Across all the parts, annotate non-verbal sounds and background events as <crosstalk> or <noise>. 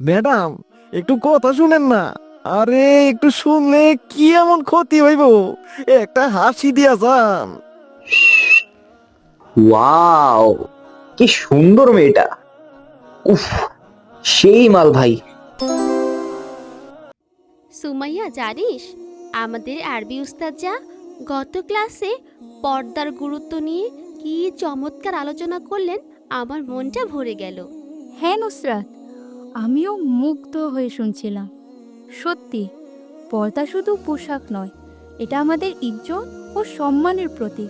Madam একটু কথা শুনেন না। আরে একটু শুনলে কি এমন ক্ষতি হইব? একটা হাসি দিয়া যান। ওয়াও কি সুন্দর মেয়েটা। উফ সেই মাল ভাই। সুমাইয়া জানিস আমাদের আরবি উস্তাদ যা গত ক্লাসে পর্দার গুরুত্ব নিয়ে কি চমৎকার আলোচনা করলেন আমার মনটা ভরে গেল। হ্যাঁ নুসরাত আমিও মুগ্ধ হয়ে শুনছিলাম। সত্যি, পর্দা শুধু পোশাক নয়, এটা আমাদের ইজ্জত ও সম্মানের প্রতীক।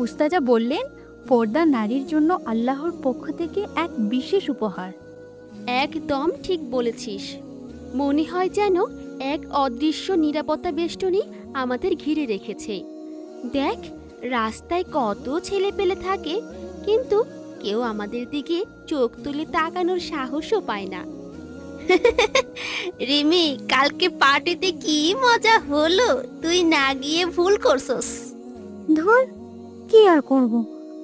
উস্তাজা বললেন, পর্দা নারীর জন্য আল্লাহর পক্ষ থেকে এক বিশেষ উপহার। একদম ঠিক বলেছিস। মনে হয় যেন এক অদৃশ্য নিরাপত্তা বেষ্টনী আমাদের ঘিরে রেখেছে। দেখ, রাস্তায় কত ছেলে পেলে থাকে, কিন্তু কেউ আমাদের দিকে চোখ তুলে তাকানোর সাহসও পায় না। রিমি কালকে পার্টিতে কি মজা হলো? তুই না গিয়ে ভুল করছস। ধর কি আর করব?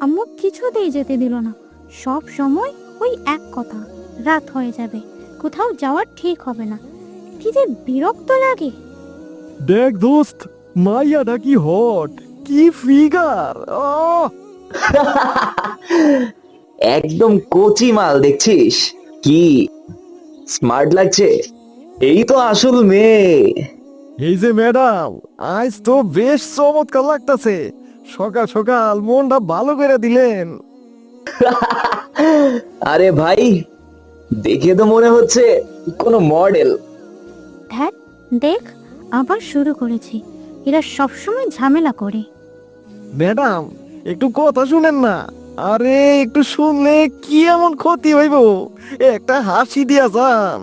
আম্মু কিছুতেই যেতে দিল না। সব সময় ওই এক কথা রাত হয়ে যাবে কোথাও যাওয়ার ঠিক হবে না। কি যে বিরক্ত লাগে। দেখ দোস্ত মাইয়াটা কি হট কি ফিগার ও একদম কচি মাল দেখছিস? কি স্মার্ট লাগছে? এই তো আসল মেয়ে। এই যে ম্যাডাম আজ তো বেশ চমৎকার লাগতাছে। সকাল সকাল মনটা ভালো করে দিলেন। <laughs> আরে ভাই দেখে তো মনে হচ্ছে কোনো মডেল। ধ্যাত দেখ আবার শুরু করেছি। এরা সবসময় ঝামেলা করে। ম্যাডাম একটু কথা শুনেন না। আরে একটু শুনলে কি এমন ক্ষতি হইব? একটা হাসি দিয়া যান।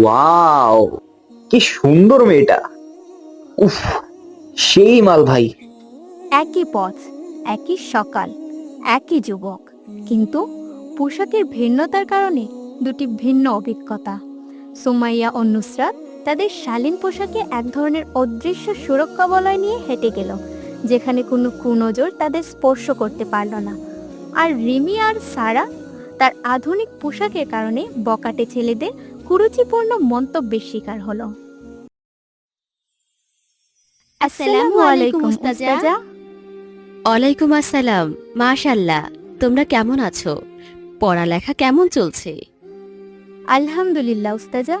ওয়াও কি সুন্দর মেয়েটা। উফ সেই মাল ভাই। একই পথ একই সকাল একই যুবক। কিন্তু পোশাকের ভিন্নতার কারণে দুটি ভিন্ন অভিজ্ঞতা। সুমাইয়া ও নুসরাত তাদের শালীন পোশাকে এক ধরনের অদৃশ্য সুরক্ষা বলয় নিয়ে হেঁটে গেল। যেখানে কোনো কুনজর তাদের স্পর্শ করতে পারল না। আর রিমি আর সারা তার আধুনিক পোশাকের কারণে বকাটে ছেলেদের কুরুচিপূর্ণ মন্তব্যের শিকার হলো। আসসালামু আলাইকুম উস্তাজা। ওয়ালাইকুম আসসালাম মাশাল্লাহ তোমরা কেমন আছো? পড়ালেখা কেমন চলছে? আলহামদুলিল্লাহ উস্তাজা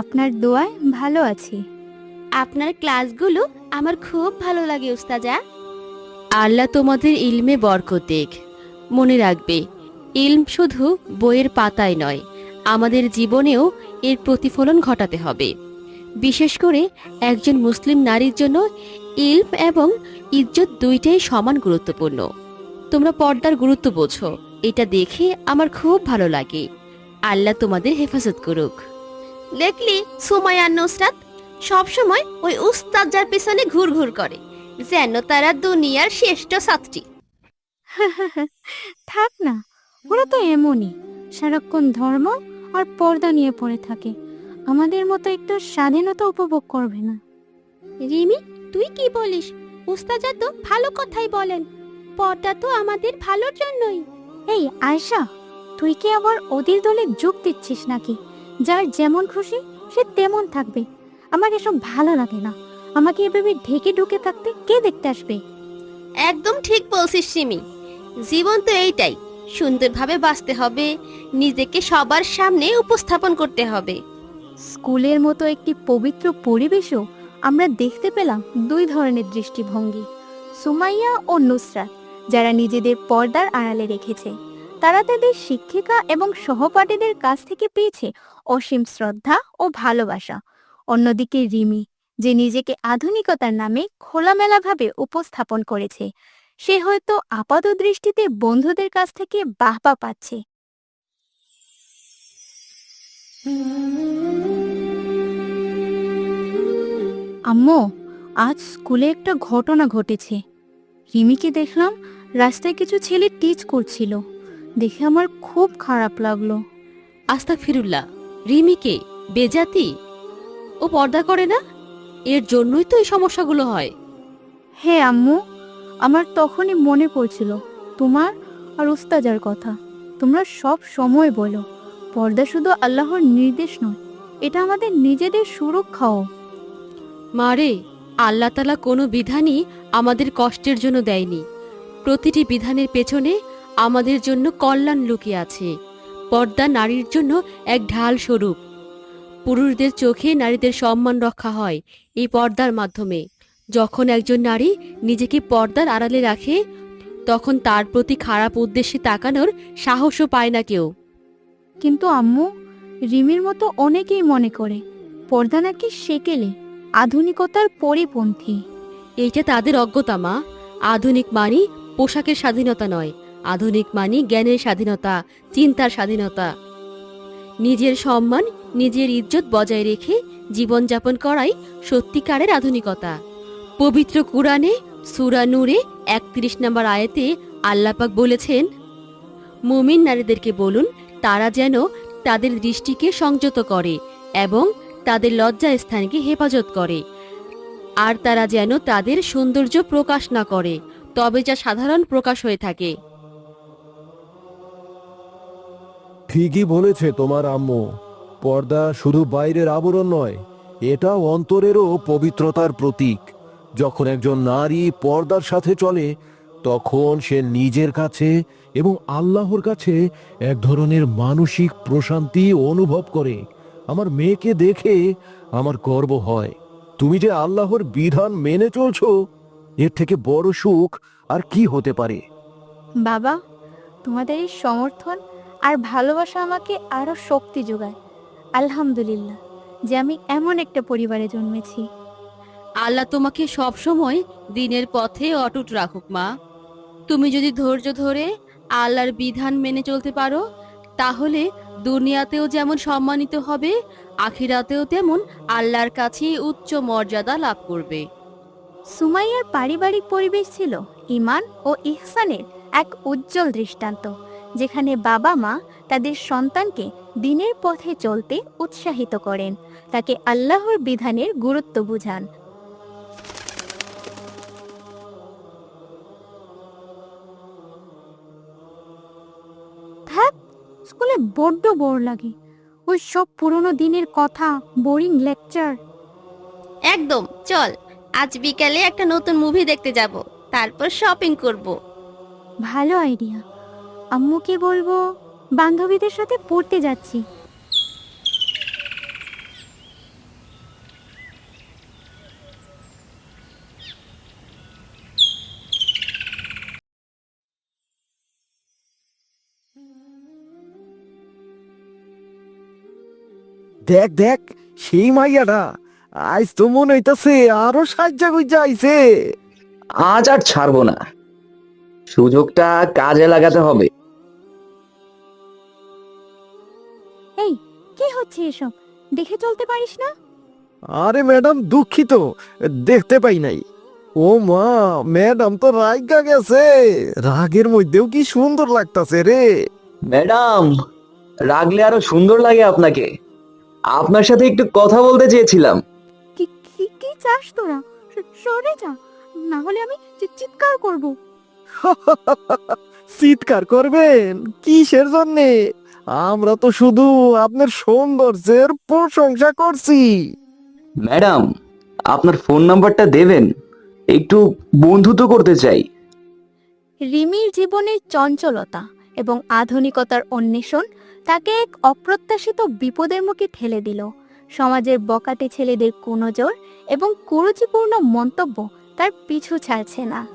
আপনার দোয়ায় ভালো আছি। আপনার ক্লাসগুলো আমার খুব ভালো লাগে উস্তাজা। আল্লাহ তোমাদের ইলমে বরকত দেখ। মনে রাখবে ইলম শুধু বইয়ের পাতায় নয় আমাদের জীবনেও এর প্রতিফলন ঘটাতে হবে। বিশেষ করে একজন মুসলিম নারীর জন্য ইলম এবং ইজ্জত দুইটাই সমান গুরুত্বপূর্ণ। তোমরা পর্দার গুরুত্ব বোঝো এটা দেখে আমার খুব ভালো লাগে। আল্লাহ তোমাদের হেফাজত করুক। দেখলি সুমায়া নুসরাত সবসময় ওই উস্তাজার পেছনে ঘুরঘুর করে যেন তারা দুনিয়ার শ্রেষ্ঠ ছাত্রী। থাক না ওরা তো এমনই সারাক্ষণ ধর্ম আর পর্দা নিয়ে পড়ে থাকে। আমাদের মতো একটু স্বাধীনতা উপভোগ করবে না। রিমি তুই কি বলিস? উস্তাজা তো ভালো কথাই বলেন পর্দা তো আমাদের ভালোর জন্যই। এই আয়শা তুই কি আবার ওদের দলে যোগ দিচ্ছিস নাকি? যার যেমন খুশি সে তেমন থাকবে। আমার এসব ভালো লাগে না। আমাকে এভাবে ঢেকে ঢুকে থাকতে কে দেখতে আসবে? একদম ঠিক বলছিস সিমি। জীবন তো এইটাই সুন্দরভাবে বাঁচতে হবে নিজেকে সবার সামনে উপস্থাপন করতে হবে। স্কুলের মতো একটি পবিত্র পরিবেশও আমরা দেখতে পেলাম দুই ধরনের দৃষ্টিভঙ্গি সুমাইয়া ও নুসরাত যারা নিজেদের পর্দার আড়ালে রেখেছে। তারা তাদের শিক্ষিকা এবং সহপাঠীদের কাছ থেকে পেয়েছে অসীম শ্রদ্ধা ও ভালোবাসা। অন্যদিকে রিমি, যে নিজেকে আধুনিকতার নামে খোলামেলাভাবে উপস্থাপন করেছে, সে হয়তো আপাত দৃষ্টিতে বন্ধুদের কাছ থেকে বাহবা পাচ্ছে। আম্মু, আজ স্কুলে একটা ঘটনা ঘটেছে। রিমিকে দেখলাম রাস্তায় কিছু ছেলে টিচ করছিল। দেখে আমার খুব খারাপ লাগল। আস্তা ফিরুল্লাহ রিমিকে বেজাতি? ও পর্দা করে না? এর জন্যই তো এই সমস্যাগুলো হয়। হ্যাঁ আম্মু আমার তখনই মনে পড়ছিল তোমার আর উস্তাজার কথা। তোমরা সব সময় বলো পর্দা শুধু আল্লাহর নির্দেশ নয় এটা আমাদের নিজেদের সুরক্ষাও। মারে আল্লাহ তালা কোনো বিধানই আমাদের কষ্টের জন্য দেয়নি। প্রতিটি বিধানের পেছনে আমাদের জন্য কল্যাণ লুকিয়ে আছে। পর্দা নারীর জন্য এক ঢাল স্বরূপ। পুরুষদের চোখে নারীদের সম্মান রক্ষা হয় এই পর্দার মাধ্যমে। যখন একজন নারী নিজেকে পর্দার আড়ালে রাখে তখন তার প্রতি খারাপ উদ্দেশ্যে তাকানোর সাহসও পায় না কেউ। কিন্তু আম্মু রিমির মতো অনেকেই মনে করে পর্দা নাকি সেকেলে আধুনিকতার পরিপন্থী। এইটা তাদের অজ্ঞতা মা। আধুনিক মানি পোশাকের স্বাধীনতা নয়। আধুনিক মানি জ্ঞানের স্বাধীনতা চিন্তার স্বাধীনতা। নিজের সম্মান নিজের ইজ্জত বজায় রেখে জীবনযাপন করাই সত্যিকারের আধুনিকতা। পবিত্র কুরআনে সূরা নূরে একত্রিশ নম্বর আয়াতে আল্লাপাক বলেছেন, মুমিন নারীদেরকে বলুন, তারা যেন তাদের দৃষ্টিকে সংযত করে এবং তাদের লজ্জা স্থানকে হেফাজত করে। আর তারা যেন তাদের সৌন্দর্য প্রকাশ না করে, তবে যা সাধারণ প্রকাশ হয়ে থাকে। ঠিকই বলেছে তোমার আম্মু। পর্দা শুধু বাইরের আবরণ নয় এটা অন্তরেরও পবিত্রতার প্রতীক। যখন একজন নারী পর্দার সাথে চলে, তখন সে নিজের কাছে এবং আল্লাহর কাছে এক ধরনের মানসিক প্রশান্তি অনুভব করে। আমার মেয়েকে দেখে আমার গর্ব হয়। তুমি যে আল্লাহর বিধান মেনে চলছো, এর থেকে বড় সুখ আর কি হতে পারে? বাবা, তোমাদের এই সমর্থন আর ভালোবাসা আমাকে আরও শক্তি যোগায়। আলহামদুলিল্লাহ যে আমি এমন একটা পরিবারে জন্মেছি। আল্লাহ তোমাকে সবসময় দিনের পথে অটুট রাখুক মা। তুমি যদি ধৈর্য ধরে আল্লাহর বিধান মেনে চলতে পারো তাহলে দুনিয়াতেও যেমন সম্মানিত হবে আখিরাতেও তেমন আল্লাহর কাছে উচ্চ মর্যাদা লাভ করবে। সুমাইয়ার পারিবারিক পরিবেশ ছিল ইমান ও ইহসানের এক উজ্জ্বল দৃষ্টান্ত যেখানে বাবা মা তাদের সন্তানকে দিনের পথে চলতে উৎসাহিত করেন। তাকে আল্লাহর বিধানের গুরুত্ব বুঝান। স্কুলে বড্ড বোর লাগে। ওই সব পুরনো দিনের কথা বোরিং লেকচার। একদম চল আজ বিকালে একটা নতুন মুভি দেখতে যাব। তারপর শপিং করব। ভালো আইডিয়া আম্মুকে বলব বান্ধবীদের সাথে পড়তে যাচ্ছি। দেখ দেখ সেই মাইয়াটা। আজ তো মনে হইতাছে আরও সাজ্জা গুজ্জা আইছে। আজ আর ছাড়বো না। সুযোগটা কাজে লাগাতে হবে। এই কি হচ্ছে এসব? দেখে চলতে পারিস না? আরে ম্যাডাম দুঃখিত। দেখতে পাই নাই। ও মা ম্যাডাম তো রাগা গেছে। রাগের মধ্যেও কি সুন্দর লাগতাছে রে। ম্যাডাম রাগলে আরও সুন্দর লাগে আপনাকে। আপনার সাথে একটু কথা বলতে চেয়েছিলাম। কি কি কি চাস তোরা? স- সরে যা। না হলে আমি চি- চিৎকার করব। <laughs> চিৎকার করবেন? কিসের জন্যে? আমরা তো শুধু আপনার সৌন্দর্যের প্রশংসা করছি। ম্যাডাম আপনার ফোন নাম্বারটা দেবেন। একটু বন্ধুত্ব করতে চাই। রিমির জীবনের চঞ্চলতা এবং আধুনিকতার অন্বেষণ তাকে এক অপ্রত্যাশিত বিপদের মুখে ঠেলে দিল। সমাজের বকাটে ছেলেদের কুনজর এবং কুরুচিপূর্ণ মন্তব্য তার পিছু ছাড়ছে না।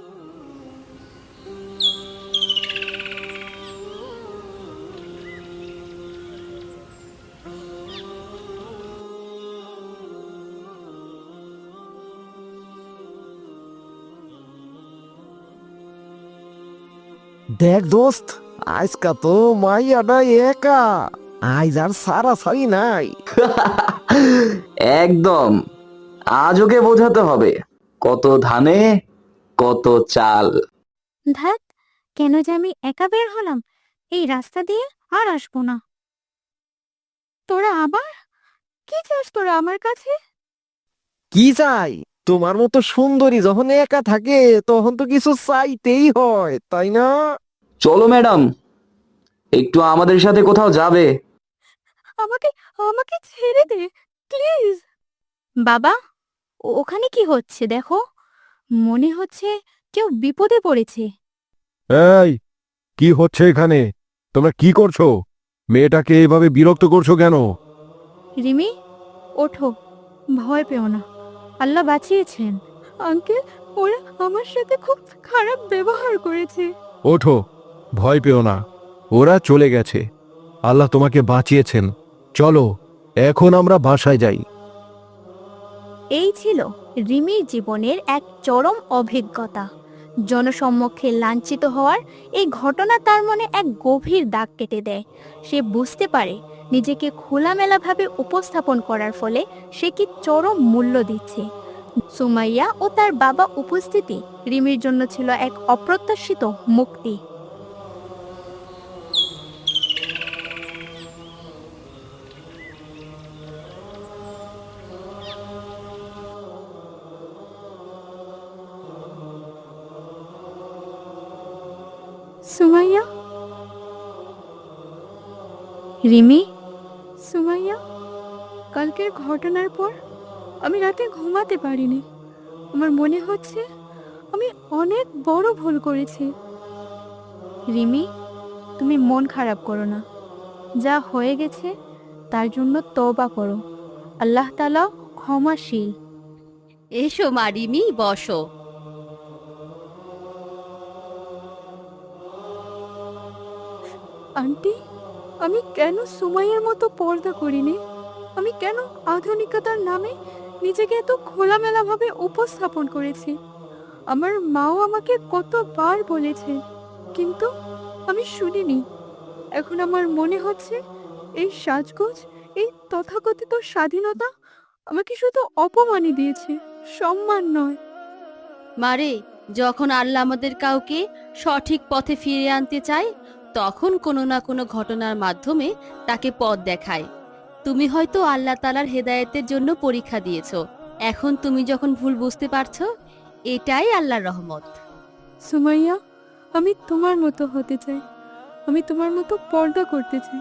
দেখ দোস্ত আজকা তো মাইয়াটা একা। আজ আর সারা সারি নাই। <laughs> একদম। আজ ওকে বোঝাতে হবে কত ধানে কত চাল। ধ্যাত কেন যে আমি একা বের হলাম? এই রাস্তা দিয়ে আর আসব না। তোরা আবার? কি চাস তোরা আমার কাছে? কি চাই? তোমার মতো সুন্দরী যখন একা থাকে তখন তো কিছু চাইতেই হয় তাই না? চলো ম্যাডাম। একটু আমাদের সাথে কোথাও যাবে। আমাকে আমাকে ছেড়ে দে প্লিজ। বাবা ও- ওখানে কি হচ্ছে দেখো? মনে হচ্ছে কেউ বিপদে পড়েছে। এই কি হচ্ছে এখানে? তোমরা কি করছ? মেয়েটাকে এভাবে বিরক্ত করছ কেন? রিমি ওঠো ভয় পেও না। আল্লাহ বাঁচিয়েছেন। আঙ্কেল ওরা আমার সাথে খুব খারাপ ব্যবহার করেছে। ওঠো ভয় পেও না। ওরা চলে গেছে। আল্লাহ তোমাকে বাঁচিয়েছেন। চলো, এখন আমরা বাসায় যাই। এই ছিল রিমির জীবনের এক চরম অভিজ্ঞতা। জনসম্মুখে লাঞ্ছিত হওয়ার এই ঘটনা তার মনে এক গভীর দাগ কেটে দেয়। সে বুঝতে পারে নিজেকে খোলামেলাভাবে উপস্থাপন করার ফলে সে কি চরম মূল্য দিচ্ছে। সুমাইয়া ও তার বাবা উপস্থিতি রিমির জন্য ছিল এক অপ্রত্যাশিত মুক্তি। সুমাইয়া? রিমি? সুমাইয়া? কালকের ঘটনার পর আমি রাতে ঘুমাতে পারিনি। আমার মনে হচ্ছে আমি অনেক বড় ভুল করেছি। রিমি, তুমি মন খারাপ করো না। যা হয়ে গেছে তার জন্য তবা করো। আল্লাহ তালা ক্ষমাশীল। এসো মারিমি বসো। আন্টি, আমি কেন সুমাইয়ের মতো পর্দা করিনি? আমি কেন আধুনিকতার নামে নিজেকে এত খোলামেলাভাবে উপস্থাপন করেছি? আমার মাও আমাকে কতবার বলেছে, কিন্তু আমি শুনিনি। এখন আমার মনে হচ্ছে এই সাজগোজ, এই তথাকথিত স্বাধীনতা আমাকে শুধু অপমানই দিয়েছে, সম্মান নয়। মারে, যখন আল্লাহ আমাদের কাউকে সঠিক পথে ফিরে আনতে চায় তখন কোনো না কোনো ঘটনার মাধ্যমে তাকে পথ দেখায়। তুমি হয়তো আল্লাহ তালার হেদায়েতের জন্য পরীক্ষা দিয়েছ। এখন তুমি যখন ভুল বুঝতে পারছ, এটাই আল্লাহর রহমত। সুমাইয়া, আমি তোমার মতো হতে চাই। আমি তোমার মতো পর্দা করতে চাই।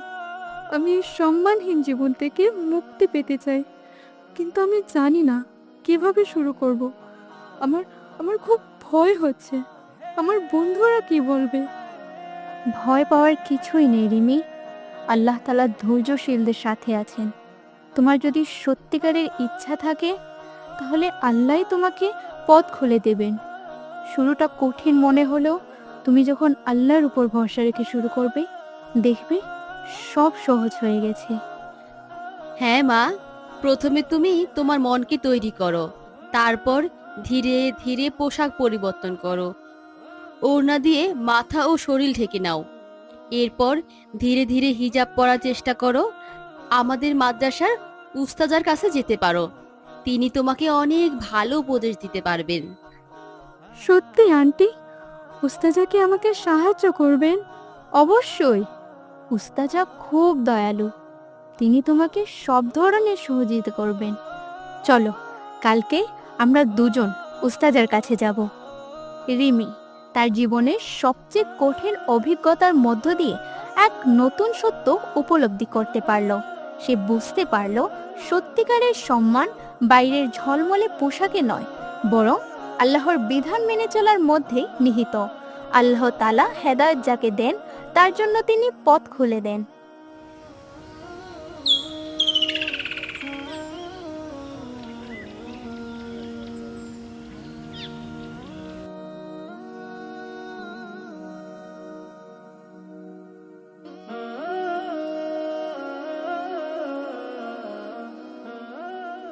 আমি সম্মানহীন জীবন থেকে মুক্তি পেতে চাই। কিন্তু আমি জানি না কীভাবে শুরু করব। আমার আমার খুব ভয় হচ্ছে। আমার বন্ধুরা কি বলবে? ভয় পাওয়ার কিছুই নেই, রিমি। আল্লাহ তালা ধৈর্যশীলদের সাথে আছেন। তোমার যদি সত্যিকারের ইচ্ছা থাকে, তাহলে আল্লাহই তোমাকে পথ খুলে দেবেন। শুরুটা কঠিন মনে হলেও তুমি যখন আল্লাহর উপর ভরসা রেখে শুরু করবে, দেখবে সব সহজ হয়ে গেছে। হ্যাঁ মা, প্রথমে তুমি তোমার মনকে তৈরি করো, তারপর ধীরে ধীরে পোশাক পরিবর্তন করো। ওড়না দিয়ে মাথা ও শরীর ঢেকে নাও। এরপর ধীরে ধীরে হিজাব পরার চেষ্টা করো। আমাদের মাদ্রাসার উস্তাজার কাছে যেতে পারো। তিনি তোমাকে অনেক ভালো উপদেশ দিতে পারবেন। সত্যি, আন্টি? উস্তাজা কি আমাকে সাহায্য করবেন? অবশ্যই। উস্তাজা খুব দয়ালু। তিনি তোমাকে সব ধরনের সহযোগিতা করবেন। চলো, কালকে আমরা দুজন উস্তাজার কাছে যাব। রিমি তার জীবনের সবচেয়ে কঠিন অভিজ্ঞতার মধ্য দিয়ে এক নতুন সত্য উপলব্ধি করতে পারল। সে বুঝতে পারল সত্যিকারের সম্মান বাইরের ঝলমলে পোশাকে নয়, বরং আল্লাহর বিধান মেনে চলার মধ্যে নিহিত। আল্লাহ তালা হেদায়ত যাকে দেন, তার জন্য তিনি পথ খুলে দেন।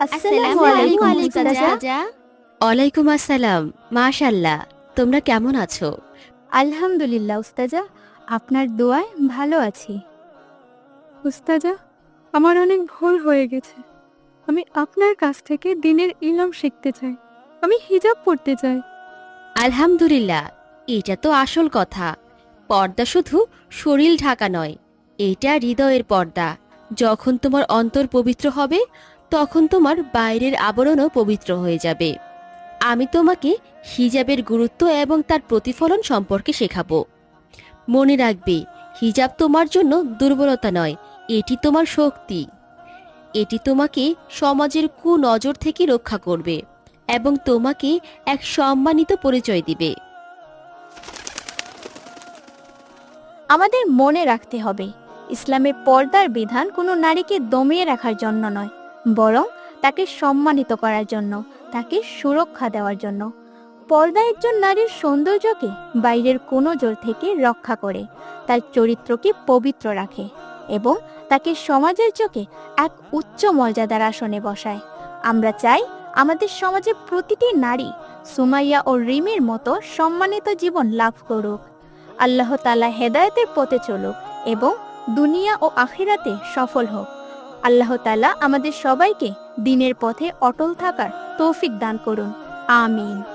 আসসালামু আলাইকুম উস্তাজা। ওয়ালাইকুম আসসালাম। মাশাল্লাহ তোমরা কেমন আছো? আলহামদুলিল্লাহ উস্তাজা। আপনার দোয়ায় ভালো আছি। উস্তাজা আমার অনেক ভুল হয়ে গেছে। আমি আপনার কাছ থেকে দিনের ইলম শিখতে চাই। আমি হিজাব পড়তে চাই। আলহামদুলিল্লাহ। এটা তো আসল কথা। পর্দা শুধু শরীর ঢাকা নয় এটা হৃদয়ের পর্দা। যখন তোমার অন্তর পবিত্র হবে তখন তোমার বাইরের আবরণও পবিত্র হয়ে যাবে। আমি তোমাকে হিজাবের গুরুত্ব এবং তার প্রতিফলন সম্পর্কে শেখাবো। মনে রাখবে, হিজাব তোমার জন্য দুর্বলতা নয়, এটি তোমার শক্তি। এটি তোমাকে সমাজের কুনজর থেকে রক্ষা করবে এবং তোমাকে এক সম্মানিত পরিচয় দিবে। আমাদের মনে রাখতে হবে, ইসলামের পর্দার বিধান কোনো নারীকে দমিয়ে রাখার জন্য নয়। বরং তাকে সম্মানিত করার জন্য, তাকে সুরক্ষা দেওয়ার জন্য। পর্দা একজন নারীর সৌন্দর্যকে বাইরের কোনো জোর থেকে রক্ষা করে, তার চরিত্রকে পবিত্র রাখে এবং তাকে সমাজের চোখে এক উচ্চ মর্যাদার আসনে বসায়। আমরা চাই আমাদের সমাজে প্রতিটি নারী সুমাইয়া ও রিমির মতো সম্মানিত জীবন লাভ করুক। আল্লাহ তালা হেদায়েতের পথে চলুক এবং দুনিয়া ও আখিরাতে সফল হোক। আল্লাহ তালা আমাদের সবাইকে দিনের পথে অটল থাকার তৌফিক দান করুন। আমিন।